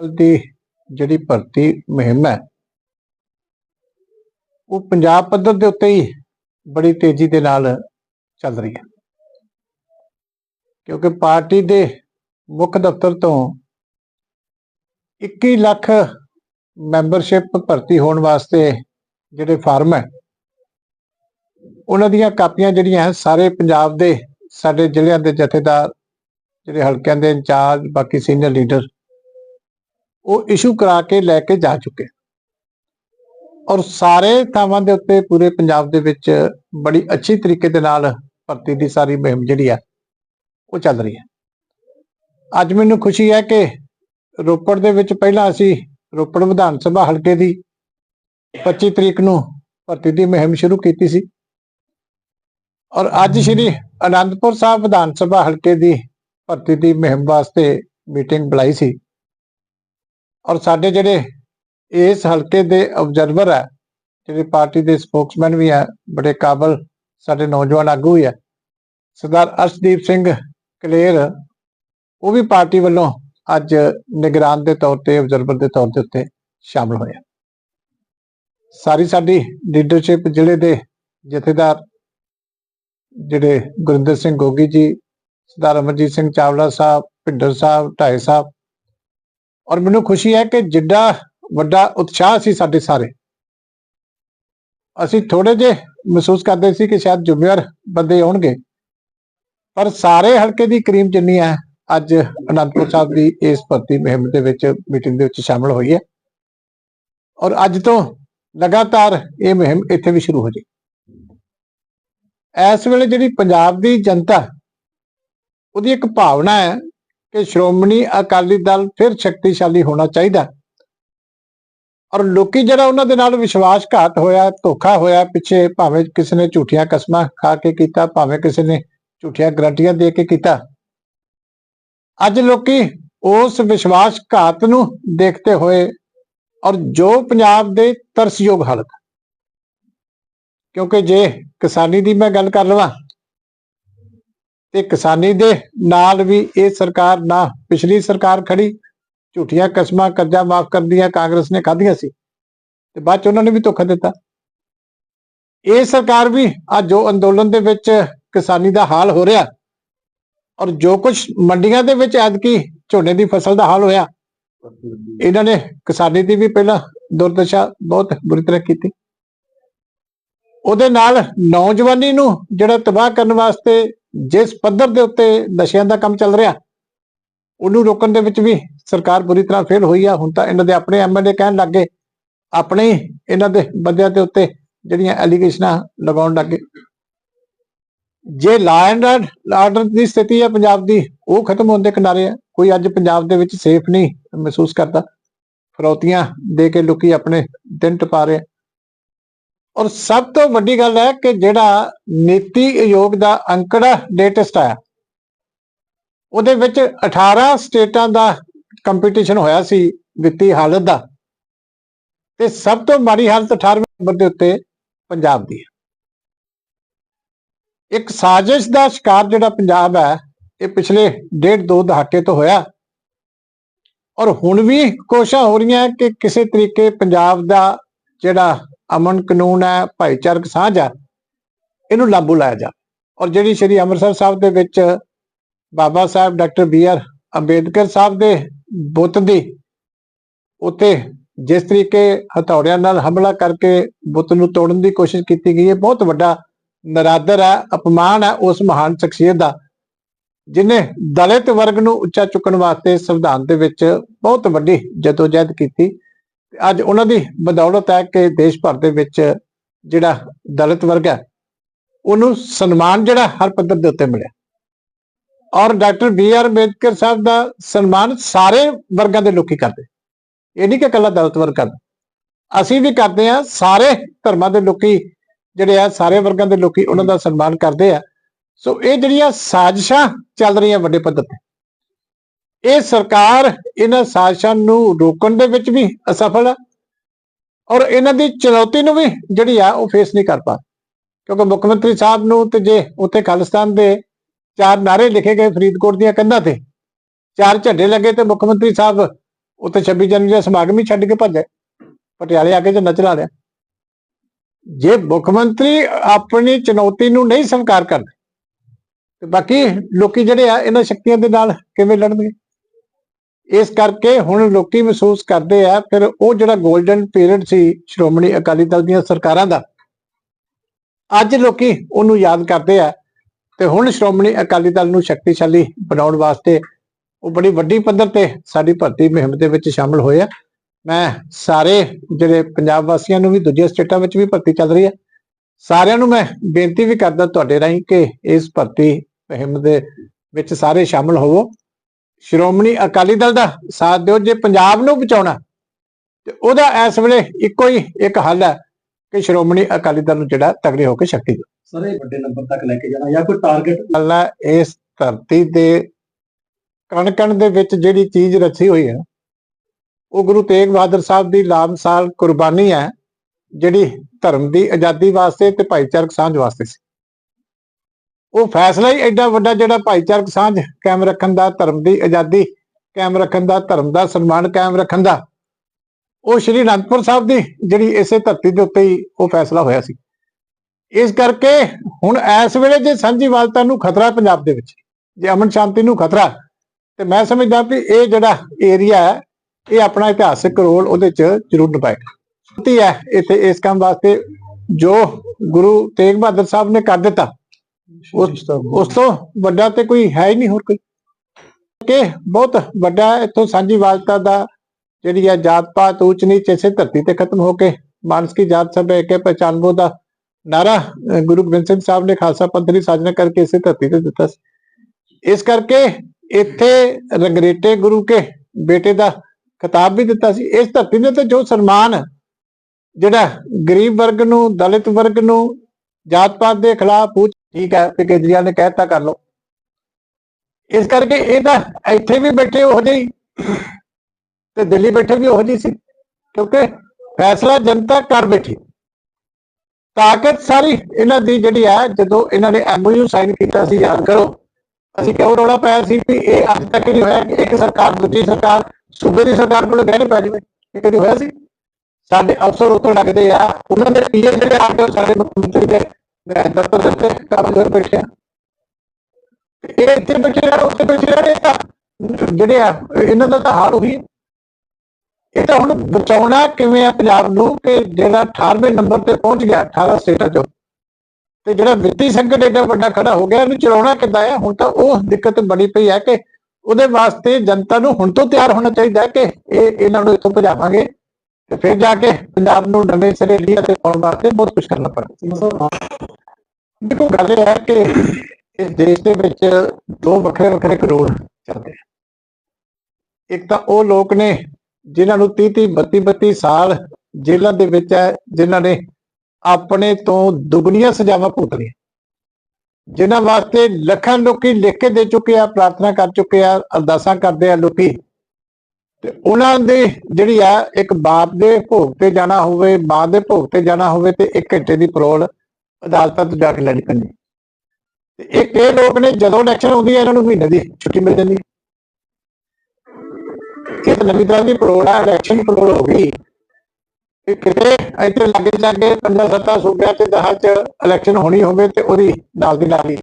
ਦੀ ਜਿਹੜੀ ਭਰਤੀ ਮੁਹਿੰਮ ਹੈ ਉਹ ਪੰਜਾਬ ਪੱਧਰ ਦੇ ਉੱਤੇ ਹੀ ਬੜੀ ਤੇਜ਼ੀ ਦੇ ਨਾਲ ਚੱਲ ਰਹੀ ਹੈ। ਕਿਉਂਕਿ ਪਾਰਟੀ ਦੇ ਮੁੱਖ ਦਫ਼ਤਰ ਤੋਂ 21 ਲੱਖ ਮੈਂਬਰਸ਼ਿਪ ਭਰਤੀ ਹੋਣ ਵਾਸਤੇ ਜਿਹੜੇ ਫਾਰਮ ਹੈ ਉਹਨਾਂ ਦੀਆਂ ਕਾਪੀਆਂ ਜਿਹੜੀਆਂ ਹੈ, ਸਾਰੇ ਪੰਜਾਬ ਦੇ ਸਾਡੇ ਜ਼ਿਲ੍ਹਿਆਂ ਦੇ ਜਥੇਦਾਰ ਜਿਹੜੇ ਹਲਕਿਆਂ ਦੇ ਇੰਚਾਰਜ ਬਾਕੀ ਸੀਨੀਅਰ ਲੀਡਰ ਉਹ ਇਸ਼ੂ ਕਰਾ ਕੇ ਲੈ ਕੇ ਜਾ ਚੁੱਕੇ। ਔਰ ਸਾਰੇ ਥਾਵਾਂ ਦੇ ਉੱਤੇ ਪੂਰੇ ਪੰਜਾਬ ਦੇ ਵਿੱਚ ਬੜੀ ਅੱਛੀ ਤਰੀਕੇ ਦੇ ਨਾਲ ਭਰਤੀ ਦੀ ਸਾਰੀ ਮੁਹਿੰਮ ਜਿਹੜੀ ਆ, ਉਹ ਚੱਲ ਰਹੀ ਹੈ ਅੱਜ ਮੈਨੂੰ ਖੁਸ਼ੀ ਹੈ ਕਿ ਰੋਪੜ ਦੇ ਵਿੱਚ ਪਹਿਲਾਂ ਅਸੀਂ ਰੋਪੜ ਵਿਧਾਨ ਸਭਾ ਹਲਕੇ ਦੀ 25 ਤਰੀਕ ਨੂੰ ਭਰਤੀ ਦੀ ਮੁਹਿੰਮ ਸ਼ੁਰੂ ਕੀਤੀ ਸੀ। ਔਰ ਅੱਜ ਸ਼੍ਰੀ ਅਨੰਦਪੁਰ ਸਾਹਿਬ ਵਿਧਾਨ ਸਭਾ ਹਲਕੇ ਦੀ ਭਰਤੀ ਦੀ ਮੁਹਿੰਮ ਵਾਸਤੇ ਮੀਟਿੰਗ ਬੁਲਾਈ ਸੀ। ਔਰ ਸਾਡੇ ਜਿਹੜੇ ਇਸ ਹਲਕੇ ਦੇ ਆਬਜ਼ਰਵਰ ਹੈ, ਜਿਹੜੇ ਪਾਰਟੀ ਦੇ ਸਪੋਕਸਮੈਨ ਵੀ ਹੈ, ਬੜੇ ਕਾਬਲ ਸਾਡੇ ਨੌਜਵਾਨ ਆਗੂ ਹੀ ਹੈ, ਸਰਦਾਰ ਅਰਸ਼ਦੀਪ ਸਿੰਘ ਕਲੇਰ, ਉਹ ਵੀ ਪਾਰਟੀ ਵੱਲੋਂ ਅੱਜ ਨਿਗਰਾਨ ਦੇ ਤੌਰ ਤੇ ਆਬਜ਼ਰਵਰ ਦੇ ਤੌਰ ਦੇ ਉੱਤੇ ਸ਼ਾਮਲ ਹੋਏ ਆ। ਸਾਰੀ ਸਾਡੀ ਲੀਡਰਸ਼ਿਪ ਜ਼ਿਲ੍ਹੇ ਦੇ ਜਥੇਦਾਰ ਜਿਹੜੇ ਗੁਰਿੰਦਰ ਸਿੰਘ ਗੋਗੀ ਜੀ, ਸਰਦਾਰ ਅਮਰਜੀਤ ਸਿੰਘ ਚਾਵਲਾ ਸਾਹਿਬ ਭਿੰਡਰ ਸਾਹਿਬ, ਢਾਈ ਸਾਹਿਬ ਔਰ ਮੈਨੂੰ ਖੁਸ਼ੀ ਹੈ ਕਿ ਜਿੱਡਾ ਵੱਡਾ ਉਤਸ਼ਾਹ ਸੀ ਸਾਡੇ ਸਾਰੇ। ਅਸੀਂ ਥੋੜੇ ਜੇ ਮਹਿਸੂਸ ਕਰਦੇ ਸੀ ਕਿ ਸ਼ਾਇਦ ਜ਼ਿੰਮੇਵਾਰ ਬੰਦੇ ਆਉਣਗੇ ਪਰ ਸਾਰੇ ਹਲਕੇ ਦੀ ਕਰੀਮ ਜਿੰਨੀ ਹੈ, ਅੱਜ ਅਨੰਦਪੁਰ ਸਾਹਿਬ ਦੀ ਇਸ ਭਰਤੀ ਮੁਹਿੰਮ ਦੇ ਵਿੱਚ ਮੀਟਿੰਗ ਦੇ ਵਿੱਚ ਸ਼ਾਮਲ ਹੋਈ ਹੈ। ਔਰ ਅੱਜ ਤੋਂ ਲਗਾਤਾਰ ਇਹ ਮੁਹਿੰਮ ਇੱਥੇ ਵੀ ਸ਼ੁਰੂ ਹੋ ਜਾਏ ਇਸ ਵੇਲੇ ਜਿਹੜੀ ਪੰਜਾਬ ਦੀ ਜਨਤਾ ਉਹਦੀ ਇੱਕ ਭਾਵਨਾ ਹੈ ਕਿ ਸ਼੍ਰੋਮਣੀ ਅਕਾਲੀ ਦਲ ਫਿਰ ਸ਼ਕਤੀਸ਼ਾਲੀ ਹੋਣਾ ਚਾਹੀਦਾ। ਔਰ ਲੋਕੀ ਜਿਹੜਾ ਉਹਨਾਂ ਦੇ ਨਾਲ ਵਿਸ਼ਵਾਸਘਾਤ ਹੋਇਆ, ਧੋਖਾ ਹੋਇਆ, ਪਿੱਛੇ ਭਾਵੇਂ ਕਿਸੇ ਨੇ ਝੂਠੀਆਂ ਕਸਮਾਂ ਖਾ ਕੇ ਕੀਤਾ, ਭਾਵੇਂ ਕਿਸੇ ਨੇ ਝੂਠੀਆਂ ਗਰੰਟੀਆਂ ਦੇ ਕੇ ਕੀਤਾ। ਅੱਜ ਲੋਕੀ ਉਸ ਵਿਸ਼ਵਾਸਘਾਤ ਨੂੰ ਦੇਖਦੇ ਹੋਏ ਔਰ ਜੋ ਪੰਜਾਬ ਦੇ ਤਰਸਯੋਗ ਹਾਲਤ। ਕਿਉਂਕਿ ਜੇ ਕਿਸਾਨੀ ਦੀ ਮੈਂ ਗੱਲ ਕਰ ਲਵਾਂ ਤੇ ਕਿਸਾਨੀ ਦੇ ਨਾਲ ਵੀ ਇਹ ਸਰਕਾਰ ਨਾ, ਪਿਛਲੀ ਸਰਕਾਰ ਖੜੀ, ਝੂਠੀਆਂ ਕਸਮਾਂ, ਕਰਜ਼ਾ ਮਾਫ ਕਰਦੀਆਂ ਕਾਂਗਰਸ ਨੇ ਖਾਧੀਆਂ ਸੀ। ਤੇ ਬਾਅਦ ਚ ਉਹਨਾਂ ਨੇ ਵੀ ਧੋਖਾ ਦਿੱਤਾ। ਇਹ ਸਰਕਾਰ ਵੀ ਆ ਜੋ ਅੰਦੋਲਨ ਦੇ ਵਿੱਚ ਕਿਸਾਨੀ ਦਾ ਹਾਲ ਹੋ ਰਿਹਾ। ਔਰ ਜੋ ਕੁਝ ਮੰਡੀਆਂ ਦੇ ਵਿੱਚ ਐਤਕੀ ਝੋਨੇ ਦੀ ਫਸਲ ਦਾ ਹਾਲ ਹੋਇਆ, ਇਹਨਾਂ ਨੇ ਕਿਸਾਨੀ ਦੀ ਵੀ ਪਹਿਲਾਂ ਦੁਰਦਸ਼ਾ ਬਹੁਤ ਬੁਰੀ ਤਰ੍ਹਾਂ ਕੀਤੀ। ਉਹਦੇ ਨਾਲ ਨੌਜਵਾਨੀ ਨੂੰ ਜਿਹੜਾ ਤਬਾਹ ਕਰਨ ਵਾਸਤੇ ਜਿਸ ਪੱਧਰ ਦੇ ਉੱਤੇ ਨਸ਼ਿਆਂ ਦਾ ਕੰਮ ਚੱਲ ਰਿਹਾ, ਉਹਨੂੰ ਰੋਕਣ ਦੇ ਵਿੱਚ ਵੀ ਸਰਕਾਰ ਬੁਰੀ ਤਰ੍ਹਾਂ ਫੇਲ ਹੋਈ ਆ। ਹੁਣ ਤਾਂ ਇਹਨਾਂ ਦੇ ਆਪਣੇ ਐਮਐਲਏ ਕਹਿਣ ਲੱਗੇ ਆਪਣੇ ਇਹਨਾਂ ਦੇ ਬੰਦਿਆਂ ਦੇ ਉੱਤੇ ਜਿਹੜੀਆਂ ਐਲੀਗੇਸ਼ਨਾਂ ਲਗਾਉਣ ਲੱਗੇ ਜੇ ਲਾ ਐਂਡ ਆਰਡਰ ਦੀ ਸਥਿਤੀ ਹੈ ਪੰਜਾਬ ਦੀ, ਉਹ ਖਤਮ ਹੋਣ ਦੇ ਕਿਨਾਰੇ ਆ। ਕੋਈ ਅੱਜ ਪੰਜਾਬ ਦੇ ਵਿੱਚ ਸੇਫ ਨਹੀਂ ਮਹਿਸੂਸ ਕਰਦਾ। ਫਰੌਤੀਆਂ ਦੇ ਕੇ ਲੋਕੀ ਆਪਣੇ ਦਿਨ ਟਪਾ ਰਹੇ ਆ। ਔਰ ਸਭ ਤੋਂ ਵੱਡੀ ਗੱਲ ਹੈ ਕਿ ਜਿਹੜਾ ਨੀਤੀ ਆਯੋਗ ਦਾ ਅੰਕੜਾ ਲੇਟੈਸਟ ਆਇਆ ਉਹਦੇ ਵਿੱਚ 18 ਸਟੇਟਾਂ ਦਾ ਕੰਪੀਟੀਸ਼ਨ ਹੋਇਆ ਸੀ ਵਿੱਤੀ ਹਾਲਤ ਦਾ। ਤੇ ਸਭ ਤੋਂ ਮਾੜੀ ਹਾਲਤ 18ਵੇਂ ਨੰਬਰ ਦੇ ਉੱਤੇ ਪੰਜਾਬ ਦੀ ਹੈ। ਇੱਕ ਸਾਜ਼ਿਸ਼ ਦਾ ਸ਼ਿਕਾਰ ਜਿਹੜਾ ਪੰਜਾਬ ਹੈ, ਇਹ ਪਿਛਲੇ ਡੇਢ ਦੋ ਦਹਾਕੇ ਤੋਂ ਹੋਇਆ। ਔਰ ਹੁਣ ਵੀ ਕੋਸ਼ਿਸ਼ਾਂ ਹੋ ਰਹੀਆਂ ਕਿ ਕਿਸੇ ਤਰੀਕੇ ਪੰਜਾਬ ਦਾ ਜਿਹੜਾ ਅਮਨ ਕਾਨੂੰਨ ਹੈ, ਭਾਈਚਾਰਕ ਸਾਂਝ ਹੈ, ਇਹਨੂੰ ਲਾਗੂ ਲਾਇਆ ਜਾ। ਔਰ ਜਿਹੜੀ ਸ਼੍ਰੀ ਅੰਮ੍ਰਿਤਸਰ ਸਾਹਿਬ ਦੇ ਵਿੱਚ Baba Sahib doctor B R Ambedkar Sahib ਦੇ ਬੁੱਤ ਦੀ ਉੱਤੇ ਜਿਸ ਤਰੀਕੇ ਹਥੌੜਿਆਂ ਨਾਲ ਹਮਲਾ ਕਰਕੇ ਬੁੱਤ ਨੂੰ ਤੋੜਨ ਦੀ ਕੋਸ਼ਿਸ਼ ਕੀਤੀ ਗਈ ਹੈ ਬਹੁਤ ਵੱਡਾ ਨਰਾਦਰ ਹੈ, ਅਪਮਾਨ ਹੈ ਉਸ ਮਹਾਨ ਸ਼ਖਸੀਅਤ ਦਾ ਜਿਨੇ ਦਲਿਤ ਵਰਗ ਨੂੰ ਉੱਚਾ ਚੁੱਕਣ ਵਾਸਤੇ ਸੰਵਿਧਾਨ ਦੇ ਵਿੱਚ ਬਹੁਤ ਵੱਡੀ ਜਦੋਜਹਿਦ ਕੀਤੀ। ਅੱਜ ਉਹਨਾਂ ਦੀ ਬਦੌਲਤ ਹੈ ਕਿ ਦੇਸ਼ ਭਰ ਦੇ ਵਿੱਚ ਜਿਹੜਾ ਦਲਿਤ ਵਰਗ ਹੈ, ਉਹਨੂੰ ਸਨਮਾਨ ਜਿਹੜਾ ਹਰ ਪੱਧਰ ਦੇ ਉੱਤੇ ਮਿਲਿਆ। ਔਰ doctor B R Ambedkar Sahib ਦਾ ਸਨਮਾਨ ਸਾਰੇ ਵਰਗਾਂ ਦੇ ਲੋਕੀ ਕਰਦੇ। ਇਹ ਨਹੀਂ ਕਿ ਇਕੱਲਾ ਦਲਿਤ ਵਰਗ ਕਰਦਾ। ਅਸੀਂ ਵੀ ਕਰਦੇ ਆ ਸਾਰੇ ਧਰਮਾਂ ਦੇ ਲੋਕੀ ਜਿਹੜੇ ਆ, ਸਾਰੇ ਵਰਗਾਂ ਦੇ ਲੋਕੀ ਉਹਨਾਂ ਦਾ ਸਨਮਾਨ ਕਰਦੇ ਆ। ਸੋ ਇਹ ਜਿਹੜੀਆਂ ਸਾਜ਼ਿਸ਼ਾਂ ਚੱਲ ਰਹੀਆਂ ਵੱਡੇ ਪੱਧਰ ਤੇ ਇਹ ਸਰਕਾਰ ਇਹਨਾਂ ਸਾਜ਼ਿਸ਼ਾਂ ਨੂੰ ਰੋਕਣ ਦੇ ਵਿੱਚ ਵੀ ਅਸਫਲ ਹੈ ਔਰ ਇਹਨਾਂ ਦੀ ਚੁਣੌਤੀ ਨੂੰ ਵੀ ਜਿਹੜੀ ਆ ਉਹ ਫੇਸ ਨਹੀਂ ਕਰ ਪਾ ਕਿਉਂਕਿ ਮੁੱਖ ਮੰਤਰੀ ਸਾਹਿਬ ਨੂੰ ਤੇ ਜੇ ਉੱਥੇ ਖਾਲਿਸਤਾਨ ਦੇ ਚਾਰ ਨਾਰੇ ਲਿਖੇ ਗਏ ਫਰੀਦਕੋਟ ਦੀਆਂ ਕੰਧਾਂ ਤੇ, ਚਾਰ ਝੰਡੇ ਲੱਗੇ ਤੇ ਮੁੱਖ ਮੰਤਰੀ ਸਾਹਿਬ ਉੱਥੇ 26 ਜਨਵਰੀ ਦਾ ਸਮਾਗਮ ਹੀ ਛੱਡ ਕੇ ਭੱਜੇ ਪਟਿਆਲੇ ਆ ਕੇ ਤੇ ਨੱਚ ਲਿਆ। ਜੇ ਮੁੱਖ ਮੰਤਰੀ ਆਪਣੀ ਚੁਣੌਤੀ ਨੂੰ ਨਹੀਂ ਸਵੀਕਾਰ ਕਰਦੇ, ਤੇ ਬਾਕੀ ਲੋਕੀ ਜਿਹੜੇ ਆ ਇਹਨਾਂ ਸ਼ਕਤੀਆਂ ਦੇ ਨਾਲ ਕਿਵੇਂ ਲੜਨਗੇ? ਇਸ ਕਰਕੇ ਹੁਣ ਲੋਕੀ ਮਹਿਸੂਸ ਕਰਦੇ ਆ, ਫਿਰ ਉਹ ਜਿਹੜਾ 골ਡਨ ਪੀਰੀਅਡ ਸੀ ਸ਼੍ਰੋਮਣੀ ਅਕਾਲੀ ਦਲ ਦੀਆਂ ਸਰਕਾਰਾਂ ਦਾ, ਅੱਜ ਲੋਕੀ ਉਹਨੂੰ ਯਾਦ ਕਰਦੇ ਆ ਤੇ ਹੁਣ ਸ਼੍ਰੋਮਣੀ ਅਕਾਲੀ ਦਲ ਨੂੰ ਸ਼ਕਤੀਸ਼ਾਲੀ ਬਣਾਉਣ ਵਾਸਤੇ ਉਹ ਬੜੀ ਵੱਡੀ ਪੱਧਰ ਤੇ ਸਾਡੀ ਭਰਤੀ ਮੁਹਿੰਮ ਦੇ ਵਿੱਚ ਸ਼ਾਮਲ ਹੋਏ ਆ। ਮੈਂ ਸਾਰੇ ਜਿਹੜੇ ਪੰਜਾਬ ਵਾਸੀਆਂ ਨੂੰ ਵੀ ਦੂਜੀਆਂ ਸਟੇਟਾਂ ਵਿੱਚ ਵੀ ਭਰਤੀ ਚੱਲ ਰਹੀ ਹੈ ਸਾਰਿਆਂ ਨੂੰ ਮੈਂ ਬੇਨਤੀ ਵੀ ਕਰਦਾ ਤੁਹਾਡੇ ਰਾਹੀਂ ਕਿ ਇਸ ਭਰਤੀ ਮੁਹਿੰਮ ਦੇ ਵਿੱਚ ਸਾਰੇ ਸ਼ਾਮਲ ਹੋਵੋ। ਸ਼੍ਰੋਮਣੀ ਅਕਾਲੀ ਦਲ ਦਾ ਸਾਥ ਦਿਓ ਜੇ ਪੰਜਾਬ ਨੂੰ ਬਚਾਉਣਾ ਤੇ ਉਹਦਾ ਇਸ ਵੇਲੇ ਇੱਕੋ ਹੀ ਇੱਕ ਹੱਲ ਹੈ ਕਿ ਸ਼੍ਰੋਮਣੀ ਅਕਾਲੀ ਦਲ ਨੂੰ ਜਿਹੜਾ ਤਗੜੇ ਹੋ ਕੇ ਸ਼ਕਤੀ ਦਿਓ ਸਾਰੇ ਵੱਡੇ ਨੰਬਰ ਤੱਕ ਲੈ ਕੇ ਜਾਣਾ ਜਾਂ ਕੋਈ ਟਾਰਗੇਟ ਹੈ ਇਸ ਧਰਤੀ ਦੇ ਕਣ ਕਣ ਦੇ ਵਿੱਚ ਜਿਹੜੀ ਚੀਜ਼ ਰਚੀ ਹੋਈ ਹੈ ਉਹ ਗੁਰੂ ਤੇਗ ਬਹਾਦਰ ਸਾਹਿਬ ਦੀ ਲਾਮਸਾਲ ਕੁਰਬਾਨੀ ਹੈ ਜਿਹੜੀ ਧਰਮ ਦੀ ਆਜ਼ਾਦੀ ਵਾਸਤੇ ਤੇ ਭਾਈਚਾਰਕ ਸਾਂਝ ਵਾਸਤੇ ਸੀ। ਉਹ ਫੈਸਲਾ ਹੀ ਐਡਾ ਵੱਡਾ ਜਿਹੜਾ ਭਾਈਚਾਰਕ ਸਾਂਝ ਕਾਇਮ ਰੱਖਣ ਦਾ ਧਰਮ ਦੀ ਆਜ਼ਾਦੀ, ਕਾਇਮ ਰੱਖਣ ਦਾ ਧਰਮ ਦਾ ਸਨਮਾਨ ਕਾਇਮ ਰੱਖਣ ਦਾ, ਉਹ ਸ਼੍ਰੀ ਅਨੰਦਪੁਰ ਸਾਹਿਬ ਦੀ ਜਿਹੜੀ ਇਸੇ ਧਰਤੀ ਦੇ ਉੱਤੇ ਹੀ ਉਹ ਫੈਸਲਾ ਹੋਇਆ ਸੀ। ਇਸ ਕਰਕੇ ਹੁਣ ਇਸ ਵੇਲੇ ਜੇ ਸਾਂਝੀਵਾਲਤਾ ਨੂੰ ਖਤਰਾ ਪੰਜਾਬ ਦੇ ਵਿੱਚ, ਜੇ ਅਮਨ ਸ਼ਾਂਤੀ ਨੂੰ ਖਤਰਾ, ਤੇ ਮੈਂ ਸਮਝਦਾ ਵੀ ਇਹ ਜਿਹੜਾ ਏਰੀਆ ਹੈ, ਇਹ ਆਪਣਾ ਇਤਿਹਾਸਕ ਰੋਲ ਉਹਦੇ ਚ ਜ਼ਰੂਰ ਨਿਭਾਏਗਾ। ਸ਼ਕਤੀ ਹੈ ਇੱਥੇ ਇਸ ਕੰਮ ਵਾਸਤੇ, ਜੋ ਗੁਰੂ ਤੇਗ ਬਹਾਦਰ ਸਾਹਿਬ ਨੇ ਕਰ ਦਿੱਤਾ ਉਸ ਉਸ ਤੋਂ ਵੱਡਾ ਤੇ ਕੋਈ ਹੈ ਹੀ ਨਹੀਂ ਹੋਰ ਕੋਈ। ਕਿ ਬਹੁਤ ਵੱਡਾ ਇੱਥੋਂ ਸਾਂਝੀਵਾਲਤਾ ਦਾ ਜਿਹੜੀ ਹੈ ਜਾਤ ਪਾਤ ਉੱਚ ਨੀਚ ਇਸੇ ਧਰਤੀ ਤੇ ਖਤਮ ਹੋ ਕੇ ਮਾਨਸ ਕੀ ਜਾਤ ਸਭ ਹੈ ਕਿ ਦਾ ਨਾਰਾ ਗੁਰੂ ਗੋਬਿੰਦ ਸਿੰਘ ਸਾਹਿਬ ਨੇ ਖਾਲਸਾ ਪੰਥ ਦੀ ਸਾਜਨਾ ਕਰਕੇ ਇਸੇ ਧਰਤੀ ਤੇ ਦਿੱਤਾ ਸੀ। ਇਸ ਕਰਕੇ ਇੱਥੇ ਰੰਗਰੇਟੇ ਗੁਰੂ ਕੇ ਬੇਟੇ ਦਾ ਖਿਤਾਬ ਵੀ ਦਿੱਤਾ ਸੀ। ਇਸ ਧਰਤੀ ਨੇ ਤੇ ਜੋ ਸਨਮਾਨ ਜਿਹੜਾ ਗਰੀਬ ਵਰਗ ਨੂੰ ਦਲਿਤ ਵਰਗ ਨੂੰ ਜਾਤ ਪਾਤ ਦੇ ਖਿਲਾਫ ਠੀਕ ਹੈ, ਤੇ ਕੇਜਰੀਵਾਲ ਨੇ ਕਹਿਤਾ ਕਰ ਲਓ। ਇਸ ਕਰਕੇ ਇਹ ਤਾਂ ਇੱਥੇ ਵੀ ਬੈਠੇ ਉਹ ਜਿਹੀ, ਤੇ ਦਿੱਲੀ ਬੈਠੇ ਵੀ ਉਹ ਜਿਹੀ ਸੀ, ਕਿਉਂਕਿ ਫੈਸਲਾ ਜਨਤਾ ਕਰ ਬੈਠੀ। ਤਾਕਤ ਸਾਰੀ ਇਹਨਾਂ ਦੀ ਜਿਹੜੀ ਹੈ, ਜਦੋਂ ਇਹਨਾਂ ਨੇ ਐਮਓਯੂ ਸਾਈਨ ਕੀਤਾ ਸੀ, ਯਾਦ ਕਰੋ, ਅਸੀਂ ਕਿਉਂ ਰੌਲਾ ਪਾਇਆ ਸੀ ਵੀ ਇਹ ਅੱਜ ਤੱਕ ਨਹੀਂ ਹੋਇਆ ਕਿ ਇੱਕ ਸਰਕਾਰ, ਦੂਜੀ ਸਰਕਾਰ, ਸੂਬੇ ਦੀ ਸਰਕਾਰ ਕੋਲ ਗਹਿਣੇ ਪੈ ਜਾਵੇ, ਇਹ ਕਦੀ ਹੋਇਆ ਸੀ? ਸਾਡੇ ਅਫਸਰ ਉੱਥੋਂ ਲੱਗਦੇ ਆ, ਉਹਨਾਂ ਦੇ ਪੀਏ ਜਿਹੜੇ ਆ ਕੇ ਸਾਡੇ ਮੁੱਖ ਮੰਤਰੀ ਦੇ ਅਹ ਦਫ਼ਤਰ ਦੇ ਉੱਤੇ ਕੰਮ ਕਰ ਬੈਠੇ ਇਹ ਇੱਥੇ ਬੈਠੇ ਰਹਿਣ ਉੱਥੇ ਬੈਠੇ ਰਹਿਣ ਇਹ ਤਾਂ ਜਿਹੜੇ ਆ, ਇਹਨਾਂ ਦਾ ਤਾਂ ਹਾਲ ਉਹੀ ਇਹ ਤਾਂ ਹੁਣ ਬਚਾਉਣਾ ਕਿਵੇਂ ਆ ਪੰਜਾਬ ਨੂੰ ਕਿ ਜਿਹੜਾ 18ਵੇਂ ਨੰਬਰ ਤੇ ਪਹੁੰਚ ਗਿਆ 18 ਸਟੇਟਾਂ ਚੋਂ। ਤੇ ਜਿਹੜਾ ਵਿੱਤੀ ਸੰਕਟ ਏਡਾ ਵੱਡਾ ਖੜਾ ਹੋ ਗਿਆ, ਇਹਨੂੰ ਚਲਾਉਣਾ ਕਿੱਦਾਂ ਆ? ਹੁਣ ਤਾਂ ਉਹ ਦਿੱਕਤ ਬਣੀ ਪਈ ਹੈ ਕਿ ਉਹਦੇ ਵਾਸਤੇ ਜਨਤਾ ਨੂੰ ਹੁਣ ਤੋਂ ਤਿਆਰ ਹੋਣਾ ਚਾਹੀਦਾ ਕਿ ਇਹ ਇਹਨਾਂ ਨੂੰ ਇੱਥੋਂ ਭਜਾਵਾਂਗੇ। ਤੇ ਫਿਰ ਜਾ ਕੇ ਪੰਜਾਬ ਨੂੰ ਨਵੇਂ ਸਿਰੇ ਲੀਆ ਤੇ ਪਾਉਣ ਵਾਸਤੇ ਬਹੁਤ ਕੁਝ ਕਰਨਾ ਪੜਦਾ ਦੇਖੋ ਗੱਲ ਇਹ ਹੈ ਕਿ ਇਸ ਦੇਸ਼ ਦੇ ਵਿੱਚ ਦੋ ਵੱਖਰੇ ਵੱਖਰੇ ਕਾਨੂੰਨ ਚੱਲਦੇ ਇੱਕ ਤਾਂ ਉਹ ਲੋਕ ਨੇ ਜਿਨ੍ਹਾਂ ਨੂੰ 30 30 32 32 ਸਾਲ ਜੇਲ੍ਹਾਂ ਦੇ ਵਿੱਚ ਹੈ ਜਿਨ੍ਹਾਂ ਨੇ ਆਪਣੇ ਤੋਂ ਦੁਗਣੀਆਂ ਸਜ਼ਾਵਾਂ ਭੁਗਤਣੀਆਂ ਜਿਨ੍ਹਾਂ ਵਾਸਤੇ ਲੱਖਾਂ ਲੋਕੀ ਲਿਖ ਕੇ ਦੇ ਚੁੱਕੇ ਆ ਪ੍ਰਾਰਥਨਾ ਕਰ ਚੁੱਕੇ ਆ ਅਰਦਾਸਾਂ ਕਰਦੇ ਆ ਲੋਕੀ। ਤੇ ਉਹਨਾਂ ਦੇ ਜਿਹੜੀ ਆ, ਇੱਕ ਬਾਪ ਦੇ ਭੋਗ ਤੇ ਜਾਣਾ ਹੋਵੇ, ਮਾਂ ਦੇ ਭੋਗ ਤੇ ਜਾਣਾ ਹੋਵੇ ਤੇ 1 ਘੰਟੇ ਦੀ ਪਰੋਲ ਅਦਾਲਤਾਂ ਤੋਂ ਜਾ ਕੇ ਲੈਣੀ ਪੈਂਦੀ ਤੇ ਇੱਕ ਇਹ ਲੋਕ ਨੇ, ਜਦੋਂ ਇਲੈਕਸ਼ਨ ਹੁੰਦੀ ਹੈ ਇਹਨਾਂ ਨੂੰ ਮਹੀਨੇ ਦੀ ਛੁੱਟੀ ਮਿਲ ਜਾਂਦੀ। ਹੈ ਇਹ ਨਵੀਂ ਤਰ੍ਹਾਂ ਦੀ ਪਰੋਲ ਆ ਇਲੈਕਸ਼ਨ ਪਰੋਲ ਹੋ ਗਈ। ਕਿ ਕਿਤੇ ਇੱਥੇ ਲੱਗੇ ਜਾਗੇ ਪੰਜਾਂ ਸੱਤਾ ਸੂਬਿਆਂ ਤੇ ਦਹਾਂ ਚ ਇਲੈਕਸ਼ਨ ਹੋਣੀ ਹੋਵੇ ਤੇ ਉਹਦੀ ਨਾਲ ਦੀ ਨਾਲ ਹੀ